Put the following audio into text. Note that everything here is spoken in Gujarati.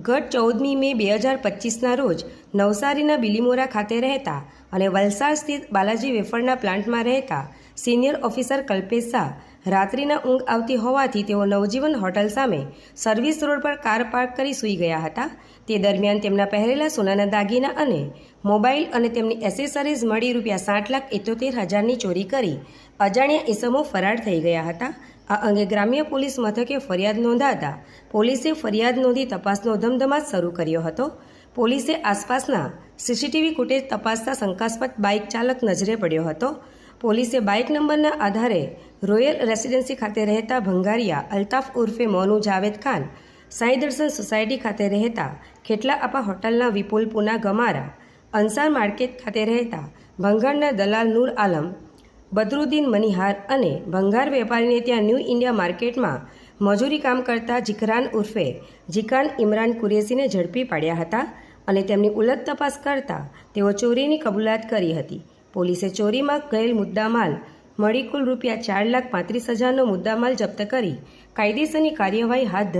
ગત ચૌદમી મે બે હજાર પચીસના રોજ નવસારીના બિલીમોરા ખાતે રહેતા અને વલસાડ સ્થિત બાલાજી વેફરના પ્લાન્ટમાં રહેતા સિનિયર ઓફિસર કલ્પેશ શાહ રાત્રિના ઊંઘ આવતી હોવાથી તેઓ નવજીવન હોટલ સામે સર્વિસ રોડ પર કાર પાર્ક કરી સૂઈ ગયા હતા. તે દરમિયાન તેમના પહેરેલા સોનાના દાગીના અને મોબાઈલ અને તેમની એસેસરીઝ મળી રૂપિયા સાઠ લાખ એતોતેર હજારની ચોરી કરી અજાણ્યા ઇસમો ફરાર થઈ ગયા હતા. આ અંગે ગ્રામ્ય પોલીસ મથકે ફરિયાદ નોંધાતા પોલીસે ફરિયાદ નોંધી તપાસનો ધમધમાટ શરૂ કર્યો હતો. પોલીસે આસપાસના સીસીટીવી ફૂટેજ તપાસતા શંકાસ્પદ બાઇક ચાલક નજરે પડ્યો હતો. પોલીસે બાઇક નંબરના આધારે રોયલ રેસિડેન્સી ખાતે રહેતા ભંગારિયા અલ્તાફ ઉર્ફે મોનુ જાવેદ ખાન, સાંઈ દર્શન સોસાયટી ખાતે રહેતા ખેટલા આપા હોટલના વિપુલ પુના ગમારા, અંસાર માર્કેટ ખાતે રહેતા ભંગારના દલાલ નૂર આલમ, બદરુદ્દીન મનિહાર અને ભંગાર વેપારીને ત્યાં ન્યૂ ઇન્ડિયા માર્કેટમાં મજૂરી કામ કરતા જીકરાન ઉર્ફે જીકાન ઇમરાન કુરેશીને ઝડપી પાડ્યા હતા અને તેમની ઉલટ તપાસ કરતા તેઓ ચોરીની કબૂલાત કરી હતી. પોલીસે ચોરીમાં ગયેલ મુદ્દામાલ, મળી કુલ રૂપિયા ચાર લાખ પાંત્રીસ હજારનો મુદ્દામાલ જપ્ત કરી કાયદેસરની કાર્યવાહી હાથ ધરી.